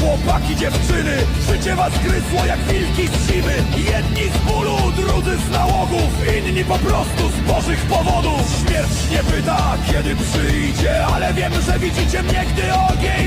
chłopaki, dziewczyny. Życie was gryzło jak wilki z zimy. Jedni z bólu, drudzy z nałogów. Inni po prostu z bożych powodów. Śmierć nie pyta, kiedy przyjdzie Ale wiem, że widzicie mnie, gdy ogień